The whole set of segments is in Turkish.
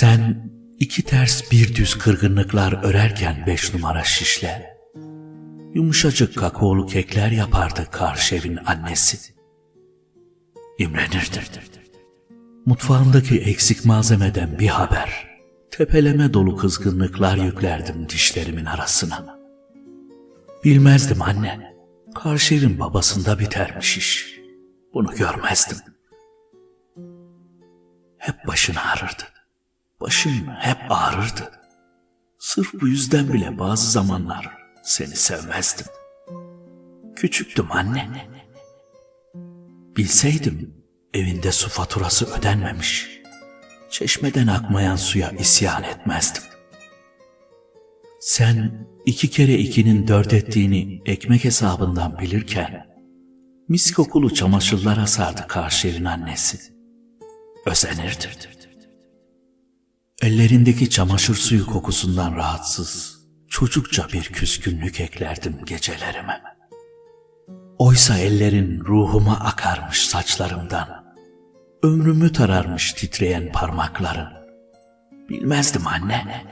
Sen iki ters bir düz kırgınlıklar örerken beş numara şişle. Yumuşacık kakaolu kekler yapardı karşı evin annesi. İmrenirdi. Mutfağındaki eksik malzemeden bir haber. Tepeleme dolu kızgınlıklar yüklerdim dişlerimin arasına. Bilmezdim anne. Karşı evin babasında bitermiş iş. Bunu görmezdim. Hep başın ağrırdı. Başın hep ağrırdı. Sırf bu yüzden bile bazı zamanlar seni sevmezdim. Küçüktüm anne. Bilseydim evinde su faturası ödenmemiş. Çeşmeden akmayan suya isyan etmezdim. Sen iki kere ikinin dört ettiğini ekmek hesabından bilirken, mis kokulu çamaşırlara sardı karşı evin annesi. Özenirdi. Ellerindeki çamaşır suyu kokusundan rahatsız, çocukça bir küskünlük eklerdim gecelerime. Oysa ellerin ruhuma akarmış saçlarımdan, ömrümü tararmış titreyen parmakların. Bilmezdim anne,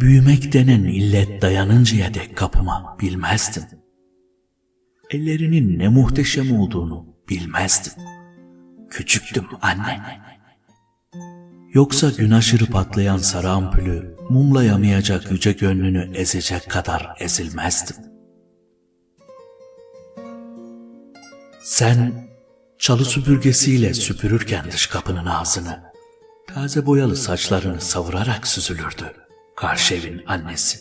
büyümek denen illet dayanıncaya dek kapıma bilmezdim. Ellerinin ne muhteşem olduğunu bilmezdim. Küçüktüm anne. Yoksa gün aşırı patlayan sarı ampulü mumlayamayacak yüce gönlünü ezecek kadar ezilmezdim. Sen çalı süpürgesiyle süpürürken dış kapının ağzını, taze boyalı saçlarını savurarak süzülürdü karşı evin annesi.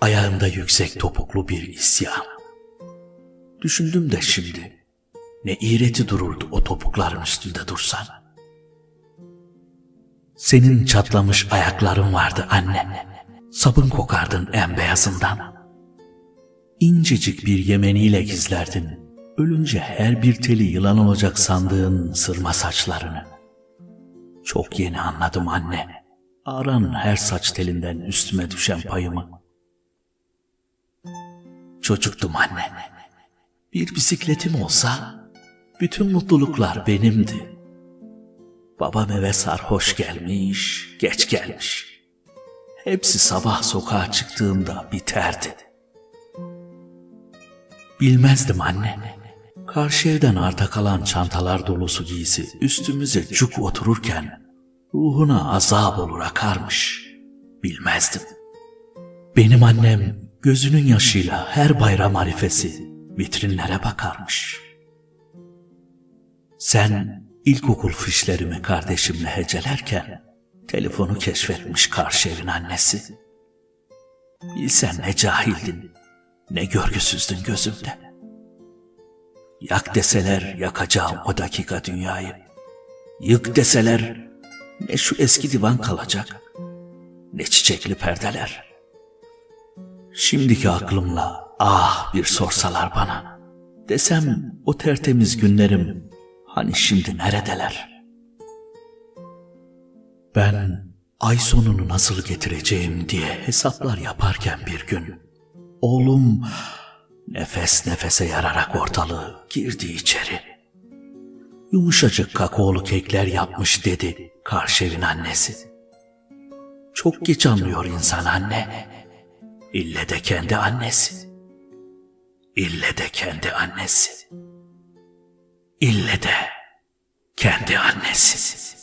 Ayağında yüksek topuklu bir isyan. Düşündüm de şimdi, ne iğreti dururdu o topukların üstünde dursan. Senin çatlamış ayakların vardı anne. Sabun kokardın en beyazından. İncecik bir yemeniyle gizlerdin. Ölünce her bir teli yılan olacak sandığın sırma saçlarını. Çok yeni anladım anne. Aran her saç telinden üstüme düşen payımı. Çocuktum anne. Bir bisikletim olsa bütün mutluluklar benimdi. Babam eve sarhoş gelmiş, geç gelmiş. Hepsi sabah sokağa çıktığımda biterdi. Bilmezdim anne. Karşı evden arta kalan çantalar dolusu giysi üstümüze cuk otururken ruhuna azap olur akarmış. Bilmezdim. Benim annem gözünün yaşıyla her bayram arifesi vitrinlere bakarmış. Sen ilkokul fişlerimi kardeşimle hecelerken telefonu keşfetmiş karşı evin annesi. Bilsen ne cahildin, ne görgüsüzdün gözümde. Yak deseler yakacağım o dakika dünyayı. Yık deseler ne şu eski divan kalacak, ne çiçekli perdeler. Şimdiki aklımla ah bir sorsalar bana. Desem o tertemiz günlerim hani şimdi neredeler? Ben ay sonunu nasıl getireceğim diye hesaplar yaparken bir gün oğlum nefes nefese yararak ortalığı girdi içeri. Yumuşacık kakaolu kekler yapmış dedi karşı evin annesi. Çok geç anlıyor insan anne. İlle de kendi annesi. İlle de kendi annesi. İlle de annesi.